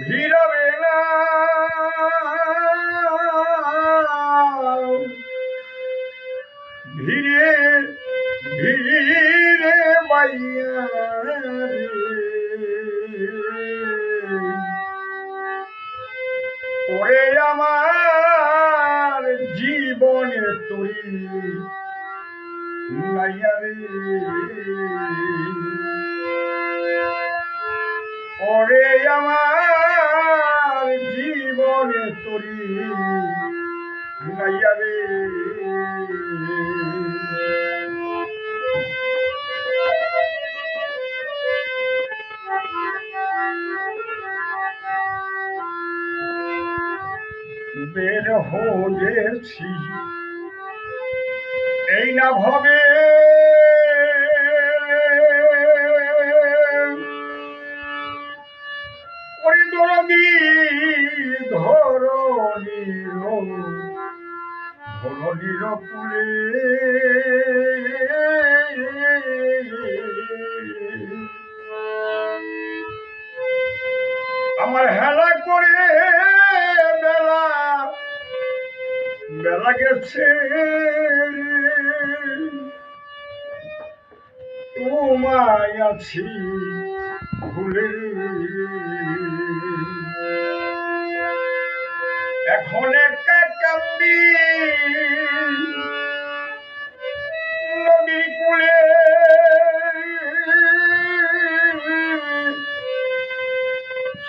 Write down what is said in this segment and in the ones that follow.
ভিড়বে না ভিড়ে ভিড়ে বাইয়া রে। ওরে আমার জীবনে তুই নাইয়া রে ওরে আমার জীবনে তুই নাইয়া রে। বের হয়েছি। এই না ভবে দরদি ধরণীর ধরণীর আমার হেলা করে বেলা বেলা গেছে তোমায় আছি ভুলে একা কান্দি? নদী কুলে।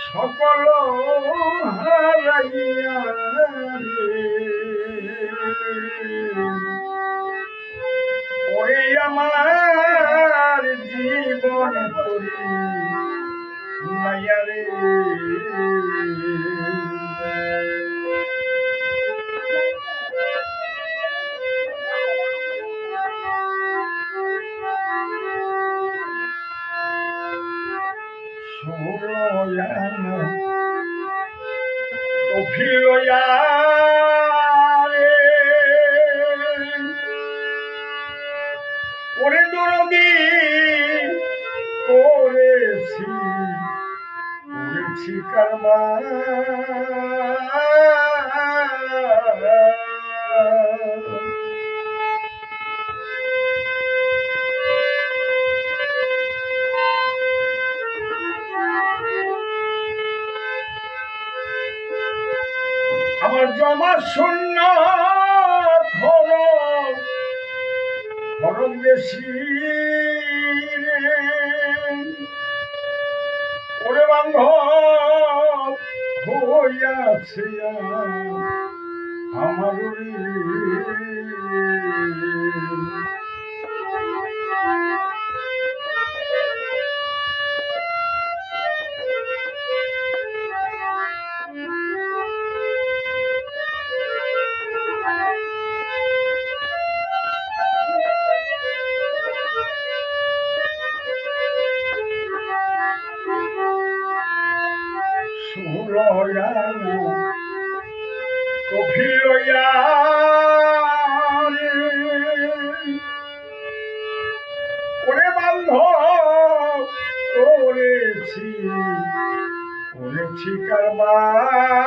সকল হারাইয়া। ওরে আমার জীবন করি নাইয়া রে। ওরে দরদি করেছি করেছি কারবার। আমার জমা শূন্য খরচ। খরচ বেশি ওরে বান্ধব হইয়াছে আমার ওরে করেছি করেছি কারবার।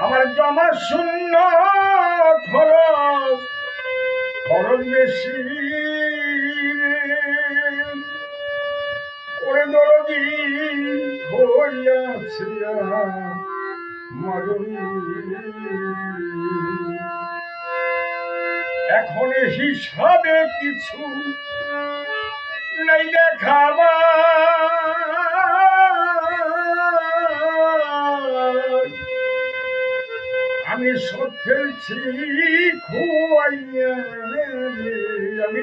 আমার জমা শূন্য খরচ খরচ বেশি ওরে দরদি হইয়াছে এখন হিসাবে কিছু নাই দেখাবার আমি সব ফেলছি আমি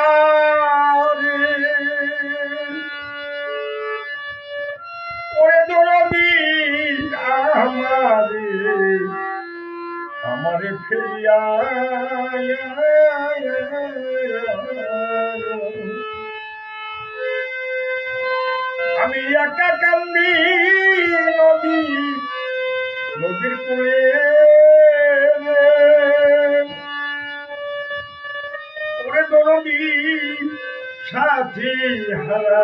আমারে আমারে ফেরিয়া আমি একা কান্দি নদী নদীর কুড়ে ওরে দরদি সাথী হারা।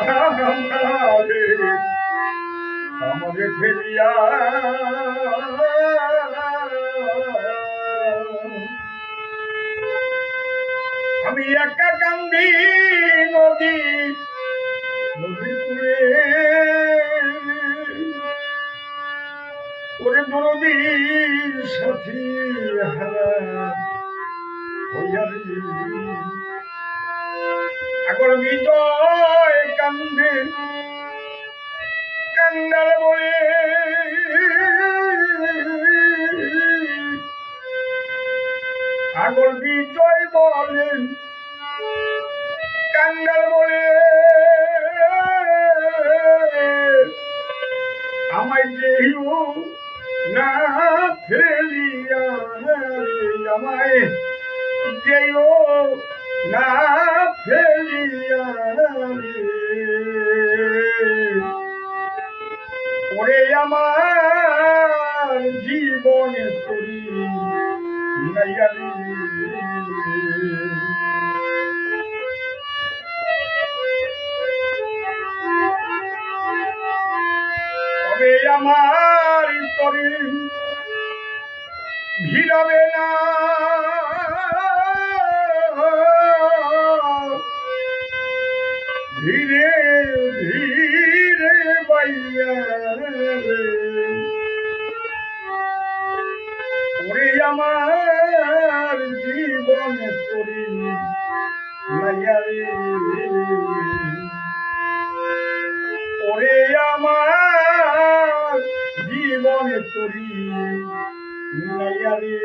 আমারে আমারে আমি একা কান্দি নদী, নদীর কুড়ে ওরে নদীর সাথী হারা হইয়ারি। আগর বিজয় কান্দে, কান্দাল বলে আগর বিজয় বলেন কাঙ্গাল বলে আমায় যেও না ফেলিয়া আমায় যেও না ফেলিয়া ওরে আমার জীবনে রে। তবে আমার তরে ভিড়াবে না ধীরে ধীরে। ওরে আমার জীবনে তরি নাইয়া রে। ওরে আমার জীবনে তরি নাইয়া রে।